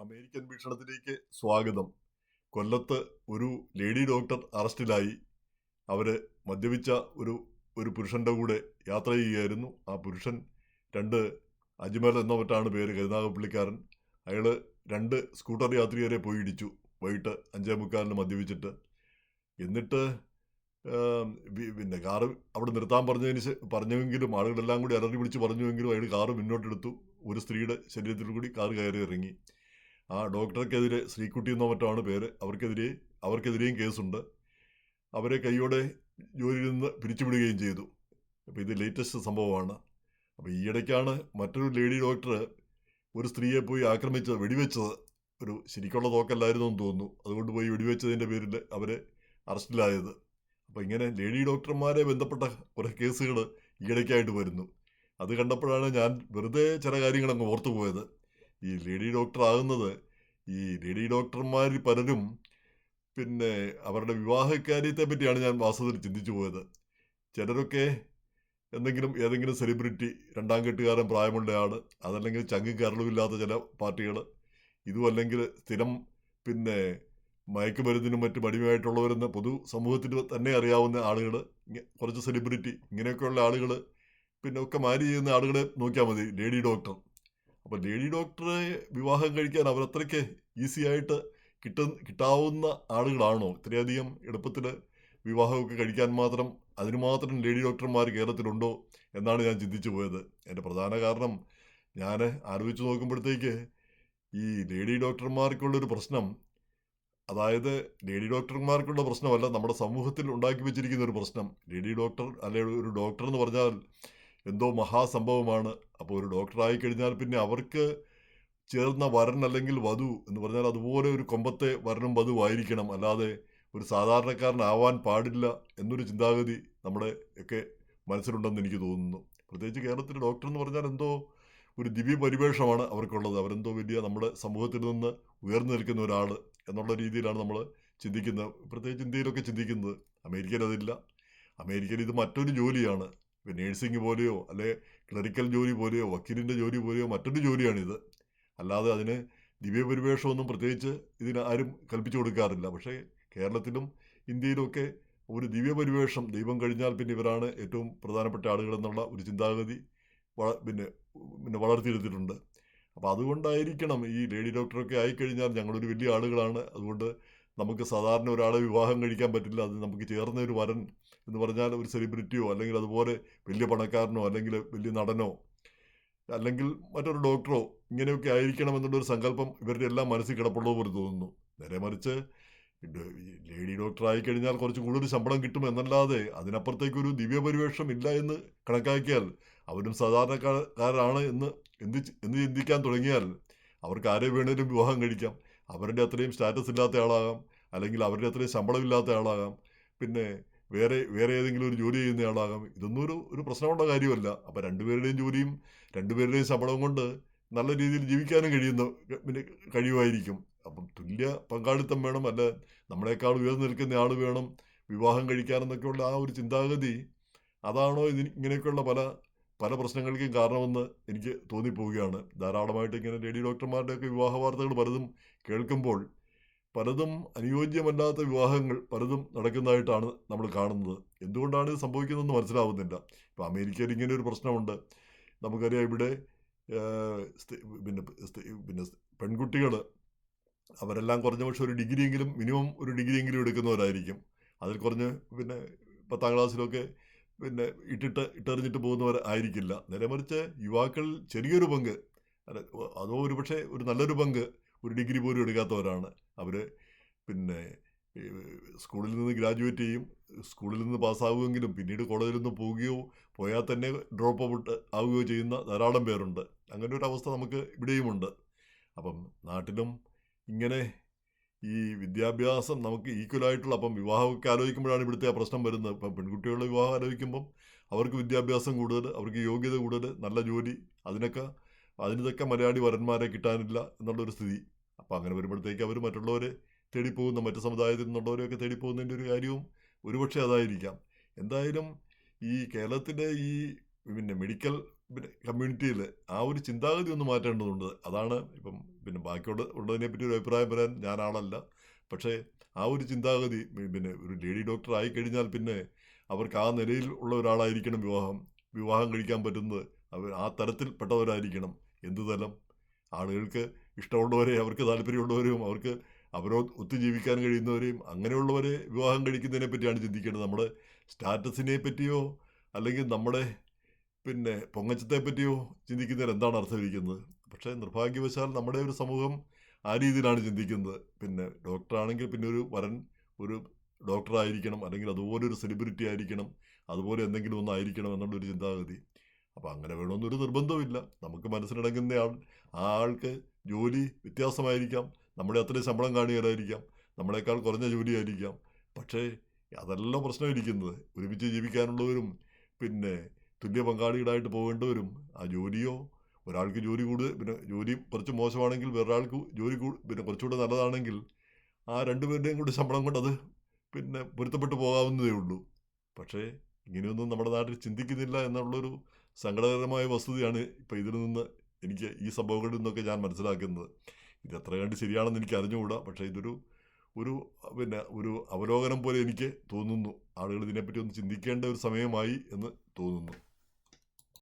American വീക്ഷണത്തിലേക്ക് സ്വാഗതം. കൊല്ലത്ത് ഒരു ലേഡി ഡോക്ടർ അറസ്റ്റിലായി. അവർ മദ്യപിച്ച ഒരു ഒരു പുരുഷന്റെ കൂടെ യാത്ര ചെയ്യുകയായിരുന്നു. ആ പുരുഷൻ രണ്ട് അജ്മൽ എന്ന മറ്റാണ് പേര് കരുനാഗപ്പള്ളിക്കാരൻ. അയാൾ രണ്ട് സ്കൂട്ടർ യാത്രികരെ പോയി ഇടിച്ചു വൈകിട്ട് അഞ്ചേ മുക്കാലിന് മദ്യപിച്ചിട്ട്. എന്നിട്ട് പിന്നെ കാറ് അവിടെ നിർത്താൻ പറഞ്ഞതിന് പറഞ്ഞുവെങ്കിലും ആളുകളെല്ലാം കൂടി അലറി പിടിച്ച് പറഞ്ഞുവെങ്കിലും അയാൾ കാറ് മുന്നോട്ടെടുത്തു. ഒരു സ്ത്രീയുടെ ശരീരത്തിൽ കൂടി കാറ് കയറി ഇറങ്ങി. ആ ഡോക്ടർക്കെതിരെ ശ്രീക്കുട്ടി എന്നോ മറ്റാണ് പേര്. അവർക്കെതിരെ അവർക്കെതിരെയും കേസുണ്ട്. അവരെ കൈയോടെ ജോലിയിൽ നിന്ന് പിരിച്ചുവിടുകയും ചെയ്തു. അപ്പോൾ ഇത് ലേറ്റസ്റ്റ് സംഭവമാണ്. അപ്പോൾ ഈയിടയ്ക്കാണ് മറ്റൊരു ലേഡി ഡോക്ടർ ഒരു സ്ത്രീയെ പോയി ആക്രമിച്ചത് വെടിവെച്ചത്. ഒരു ശരിക്കുള്ള തോക്കല്ലായിരുന്നു എന്ന് തോന്നുന്നു. അതുകൊണ്ട് പോയി വെടിവെച്ചതിന്റെ പേരിൽ അവർ അറസ്റ്റിലായത്. അപ്പോൾ ഇങ്ങനെ ലേഡി ഡോക്ടർമാരെ ബന്ധപ്പെട്ട കുറേ കേസുകൾ ഈയിടയ്ക്കായിട്ട് വരുന്നു. അത് കണ്ടപ്പോഴാണ് ഞാൻ വെറുതെ ചില കാര്യങ്ങളങ്ങ് ഓർത്തു പോയത് ഈ ലേഡി ഡോക്ടർ ആകുന്നത്. ഈ ലേഡി ഡോക്ടർമാർ പലരും പിന്നെ അവരുടെ വിവാഹകാര്യത്തെ പറ്റിയാണ് ഞാൻ വാസ്തവത്തിൽ ചിന്തിച്ചു പോയത്. ചിലരൊക്കെ എന്തെങ്കിലും ഏതെങ്കിലും സെലിബ്രിറ്റി രണ്ടാം കെട്ടുകാരൻ പ്രായമുള്ള ആൾ അതല്ലെങ്കിൽ ചങ്കും കരളുമില്ലാത്ത ചില പാർട്ടികൾ ഇതും അല്ലെങ്കിൽ സ്ഥിരം പിന്നെ മയക്കുമരുന്നിനും മറ്റും അടിമയായിട്ടുള്ളവരെന്ന് പൊതു സമൂഹത്തിൽ തന്നെ അറിയാവുന്ന ആളുകൾ കുറച്ച് സെലിബ്രിറ്റി ഇങ്ങനെയൊക്കെയുള്ള ആളുകൾ പിന്നെ ഒക്കെ മാരി ചെയ്യുന്ന ആളുകളെ നോക്കിയാൽ മതി ലേഡി ഡോക്ടർ അപ്പോൾ ലേഡി ഡോക്ടറെ വിവാഹം കഴിക്കാൻ അവരത്രയ്ക്ക് ഈസി ആയിട്ട് കിട്ട കിട്ടാവുന്ന ആളുകളാണോ? ഇത്രയധികം എളുപ്പത്തിൽ വിവാഹമൊക്കെ കഴിക്കാൻ മാത്രം അതിന് മാത്രം ലേഡി ഡോക്ടർമാർ കേരളത്തിലുണ്ടോ എന്നാണ് ഞാൻ ചിന്തിച്ചു പോയത്. എന്റെ പ്രധാന കാരണം ഞാൻ ആലോചിച്ച് നോക്കുമ്പോഴത്തേക്ക് ഈ ലേഡി ഡോക്ടർമാർക്കുള്ളൊരു പ്രശ്നം അതായത് ലേഡി ഡോക്ടർമാർക്കുള്ള പ്രശ്നമല്ല നമ്മുടെ സമൂഹത്തിൽ ഉണ്ടാക്കി വെച്ചിരിക്കുന്ന ഒരു പ്രശ്നം. ലേഡി ഡോക്ടർ അല്ലെങ്കിൽ ഒരു ഡോക്ടർ എന്ന് പറഞ്ഞാൽ എന്തോ മഹാസംഭവമാണ്. അപ്പോൾ ഒരു ഡോക്ടറായി കഴിഞ്ഞാൽ പിന്നെ അവർക്ക് ചേർന്ന വരൻ അല്ലെങ്കിൽ വധു എന്ന് പറഞ്ഞാൽ അതുപോലെ ഒരു കൊമ്പത്തെ വരനും വധു ആയിരിക്കണം അല്ലാതെ ഒരു സാധാരണക്കാരനാവാൻ പാടില്ല എന്നൊരു ചിന്താഗതി നമ്മുടെ ഒക്കെ മനസ്സിലുണ്ടെന്ന് എനിക്ക് തോന്നുന്നു. പ്രത്യേകിച്ച് കേരളത്തിലെ ഡോക്ടർ എന്ന് പറഞ്ഞാൽ എന്തോ ഒരു ദിവ്യ പരിവേഷമാണ് അവർക്കുള്ളത്. അവരെന്തോ വലിയ നമ്മുടെ സമൂഹത്തിൽ നിന്ന് ഉയർന്നു നിൽക്കുന്ന ഒരാൾ എന്നുള്ള രീതിയിലാണ് നമ്മൾ ചിന്തിക്കുന്നത്. പ്രത്യേകിച്ച് ഇന്ത്യയിലൊക്കെ ചിന്തിക്കുന്നത്. അമേരിക്കയിൽ അതില്ല. അമേരിക്കയിൽ ഇത് മറ്റൊരു ജോലിയാണ്. നേഴ്സിംഗ് പോലെയോ അല്ലെ ക്ലറിക്കൽ ജോലി പോലെയോ വക്കീലിന്റെ ജോലി പോലെയോ മറ്റൊരു ജോലിയാണിത്. അല്ലാതെ അതിന് ദിവ്യപരിവേഷമൊന്നും പ്രത്യേകിച്ച് ഇതിന് ആരും കൽപ്പിച്ചു കൊടുക്കാറില്ല. പക്ഷേ കേരളത്തിലും ഇന്ത്യയിലുമൊക്കെ ഒരു ദിവ്യപരിവേഷം ദൈവം കഴിഞ്ഞാൽ പിന്നെ ഇവരാണ് ഏറ്റവും പ്രധാനപ്പെട്ട ആളുകളെന്നുള്ള ഒരു ചിന്താഗതി പിന്നെ പിന്നെ വളർത്തിയെടുത്തിട്ടുണ്ട്. അപ്പോൾ അതുകൊണ്ടായിരിക്കണം ഈ ലേഡി ഡോക്ടറൊക്കെ ആയിക്കഴിഞ്ഞാൽ ഞങ്ങളൊരു വലിയ ആളുകളാണ്. അതുകൊണ്ട് നമുക്ക് സാധാരണ ഒരാളെ വിവാഹം കഴിക്കാൻ പറ്റില്ല. അത് നമുക്ക് ചേർന്ന ഒരു വരൻ എന്ന് പറഞ്ഞാൽ ഒരു സെലിബ്രിറ്റിയോ അല്ലെങ്കിൽ അതുപോലെ വലിയ പണക്കാരനോ അല്ലെങ്കിൽ വലിയ നടനോ അല്ലെങ്കിൽ മറ്റൊരു ഡോക്ടറോ ഇങ്ങനെയൊക്കെ ആയിരിക്കണം എന്നുള്ളൊരു സങ്കല്പം ഇവരുടെ എല്ലാം മനസ്സിൽ കിടപ്പുള്ളത് പോലെ തോന്നുന്നു. നേരെ മറിച്ച് ലേഡി ഡോക്ടർ ആയി കഴിഞ്ഞാൽ കുറച്ച് കൂടുതൽ ശമ്പളം കിട്ടും എന്നല്ലാതെ അതിനപ്പുറത്തേക്കൊരു ദിവ്യപരിവേഷം ഇല്ല എന്ന് കണക്കാക്കിയാൽ അവരും സാധാരണക്കാരാണ് എന്ന് എന്ത് എന്ത് ചിന്തിക്കാൻ തുടങ്ങിയാൽ അവർക്ക് ആരെ വേണേലും വിവാഹം കഴിക്കാം. അവരുടെ അത്രയും സ്റ്റാറ്റസ് ഇല്ലാത്ത ആളാകാം. അല്ലെങ്കിൽ അവരുടെ അത്രയും ശമ്പളമില്ലാത്ത ആളാകാം. പിന്നെ വേറെ വേറെ ഏതെങ്കിലും ഒരു ജോലി ചെയ്യുന്ന ആളാകാം. ഇതൊന്നും ഒരു ഒരു പ്രശ്നമുള്ള കാര്യമല്ല. അപ്പോൾ രണ്ടുപേരുടെയും ജോലിയും രണ്ടുപേരുടെയും ശമ്പളവും കൊണ്ട് നല്ല രീതിയിൽ ജീവിക്കാനും കഴിയുന്ന പിന്നെ കഴിയുമായിരിക്കും. അപ്പം തുല്യ പങ്കാളിത്തം വേണം. അല്ല നമ്മളെക്കാൾ ഉയർന്നു നിൽക്കുന്ന ആൾ വേണം. വിവാഹം കഴിക്കാനെന്നൊക്കെയുള്ള ആ ഒരു ചിന്താഗതി അതാണോ ഇതിന് ഇങ്ങനെയൊക്കെയുള്ള പല പല പ്രശ്നങ്ങൾക്കും കാരണമെന്ന് എനിക്ക് തോന്നിപ്പോവുകയാണ്. ധാരാളമായിട്ട് ഇങ്ങനെ ലേഡി ഡോക്ടർമാരുടെയൊക്കെ വിവാഹ വാർത്തകൾ പലതും കേൾക്കുമ്പോൾ പലതും അനുയോജ്യമല്ലാത്ത വിവാഹങ്ങൾ പലതും നടക്കുന്നതായിട്ടാണ് നമ്മൾ കാണുന്നത്. എന്തുകൊണ്ടാണ് ഇത് സംഭവിക്കുന്നതെന്ന് മനസ്സിലാവുന്നില്ല. ഇപ്പോൾ അമേരിക്കയിൽ ഇങ്ങനെ ഒരു പ്രശ്നമുണ്ട്. നമുക്കറിയാം ഇവിടെ പിന്നെ പിന്നെ പെൺകുട്ടികൾ അവരെല്ലാം കുറഞ്ഞ പക്ഷേ ഒരു ഡിഗ്രിയെങ്കിലും മിനിമം ഒരു ഡിഗ്രിയെങ്കിലും എടുക്കുന്നവരായിരിക്കും. അതിൽ കുറഞ്ഞ് പിന്നെ പത്താം ക്ലാസ്സിലൊക്കെ പിന്നെ ഇട്ടിട്ട് ഇട്ടെറിഞ്ഞിട്ട് പോകുന്നവർ ആയിരിക്കില്ല. നേരെ മറിച്ച് യുവാക്കൾ ചെറിയൊരു പങ്ക്. അതോ ഒരു പക്ഷേ ഒരു നല്ലൊരു പങ്ക് ഒരു ഡിഗ്രി പോലും എടുക്കാത്തവരാണ്. അവർ പിന്നെ സ്കൂളിൽ നിന്ന് ഗ്രാജുവേറ്റ് ചെയ്യും. സ്കൂളിൽ നിന്ന് പാസ്സാവുമെങ്കിലും പിന്നീട് കോളേജിൽ നിന്ന് പോവുകയോ പോയാൽ തന്നെ ഡ്രോപ്പ് ഔട്ട് ആവുകയോ ചെയ്യുന്ന ധാരാളം പേരുണ്ട്. അങ്ങനെ ഒരു അവസ്ഥ നമുക്ക് ഇവിടെയുമുണ്ട്. അപ്പം നാട്ടിലും ഇങ്ങനെ ഈ വിദ്യാഭ്യാസം നമുക്ക് ഈക്വലായിട്ടുള്ള അപ്പം വിവാഹമൊക്കെ ആലോചിക്കുമ്പോഴാണ് ഇവിടുത്തെ ആ പ്രശ്നം വരുന്നത്. ഇപ്പം പെൺകുട്ടികളുടെ വിവാഹം ആലോചിക്കുമ്പം അവർക്ക് വിദ്യാഭ്യാസം കൂടുതൽ അവർക്ക് യോഗ്യത കൂടുതൽ നല്ല ജോലി അതിനൊക്കെ അതിനൊക്കെ മലയാളി വരന്മാരെ കിട്ടാനില്ല എന്നുള്ളൊരു സ്ഥിതി. അപ്പം അങ്ങനെ വരുമ്പോഴത്തേക്ക് അവർ മറ്റുള്ളവരെ തേടിപ്പോകുന്ന മറ്റു സമുദായത്തിൽ നിന്നുള്ളവരെയൊക്കെ തേടിപ്പോകുന്നതിന്റെ ഒരു കാര്യവും ഒരുപക്ഷെ അതായിരിക്കാം. എന്തായാലും ഈ കേരളത്തിലെ ഈ പിന്നെ മെഡിക്കൽ പിന്നെ കമ്മ്യൂണിറ്റിയിൽ ആ ഒരു ചിന്താഗതി ഒന്ന് മാറ്റേണ്ടതുണ്ട്. അതാണ് ഇപ്പം പിന്നെ ബാക്കിയുള്ള ഉള്ളതിനെ പറ്റി ഒരു അഭിപ്രായം പറയാൻ ഞാൻ ആളല്ല. പക്ഷേ ആ ഒരു ചിന്താഗതി പിന്നെ ഒരു ലേഡി ഡോക്ടർ ആയി കഴിഞ്ഞാൽ പിന്നെ അവർക്ക് ആ നിലയിൽ ഉള്ള ഒരാളായിരിക്കണം വിവാഹം. വിവാഹം കഴിക്കാൻ പറ്റുന്നത് അവർ ആ തരത്തിൽ പെട്ടവരായിരിക്കണം. എന്ത് തലം ആളുകൾക്ക് ഇഷ്ടമുള്ളവരെ അവർക്ക് താല്പര്യമുള്ളവരെയും അവർക്ക് അവരോ ഒത്തു ജീവിക്കാൻ കഴിയുന്നവരെയും അങ്ങനെയുള്ളവരെ വിവാഹം കഴിക്കുന്നതിനെ പറ്റിയാണ് ചിന്തിക്കേണ്ടത്. നമ്മുടെ സ്റ്റാറ്റസിനെ പറ്റിയോ അല്ലെങ്കിൽ നമ്മുടെ പിന്നെ പൊങ്ങച്ചത്തെ പറ്റിയോ ചിന്തിക്കുന്നതിൽ എന്താണ് അർത്ഥമിരിക്കുന്നത്? പക്ഷേ നിർഭാഗ്യവശാൽ നമ്മുടെ ഒരു സമൂഹം ആ രീതിയിലാണ് ചിന്തിക്കുന്നത്. പിന്നെ ഡോക്ടറാണെങ്കിൽ പിന്നെ ഒരു വരൻ ഒരു ഡോക്ടറായിരിക്കണം അല്ലെങ്കിൽ അതുപോലെ ഒരു സെലിബ്രിറ്റി ആയിരിക്കണം അതുപോലെ എന്തെങ്കിലും ഒന്നായിരിക്കണം എന്നുള്ളൊരു ചിന്താഗതി. അപ്പോൾ അങ്ങനെ വേണമെന്നൊരു നിർബന്ധമില്ല നമുക്ക് മനസ്സിലിണങ്ങുന്ന ആൾ ആ ആൾക്ക് ജോലി വ്യത്യാസമായിരിക്കാം. നമ്മുടെ അത്രയും ശമ്പളം കാണുകയായിരിക്കാം നമ്മളെക്കാൾ കുറഞ്ഞ ജോലി ആയിരിക്കാം പക്ഷേ അതല്ല പ്രശ്നം ഇരിക്കുന്നത് ഒരുമിച്ച് ജീവിക്കാനുള്ളവരും പിന്നെ തുല്യ പങ്കാളികളായിട്ട് പോകേണ്ടവരും ആ ജോലിയോ ഒരാൾക്ക് ജോലി കൂടുതൽ പിന്നെ ജോലി കുറച്ച് മോശമാണെങ്കിൽ വേറൊരാൾക്ക് ജോലി പിന്നെ കുറച്ചുകൂടെ നല്ലതാണെങ്കിൽ ആ രണ്ടുപേരുടെയും കൂടി ശമ്പളം കൊണ്ട് അത് പിന്നെ പൊരുത്തപ്പെട്ടു പോകാവുന്നതേ ഉള്ളൂ. പക്ഷേ ഇങ്ങനെയൊന്നും നമ്മുടെ നാട്ടിൽ ചിന്തിക്കുന്നില്ല എന്നുള്ളൊരു സങ്കടകരമായ വസ്തുതയാണ് ഇപ്പോൾ ഇതിൽ നിന്ന് എനിക്ക് ഈ സംഭവങ്ങളിൽ നിന്നൊക്കെ ഞാൻ മനസ്സിലാക്കുന്നത്. ഇത് എത്ര കണ്ട് ശരിയാണെന്ന് എനിക്ക് അറിഞ്ഞുകൂടാ. പക്ഷേ ഇതൊരു ഒരു പിന്നെ ഒരു അവലോകനം പോലെ എനിക്ക് തോന്നുന്നു. ആളുകൾ ഇതിനെപ്പറ്റി ഒന്ന് ചിന്തിക്കേണ്ട ഒരു സമയമായി എന്ന് തോന്നുന്നു.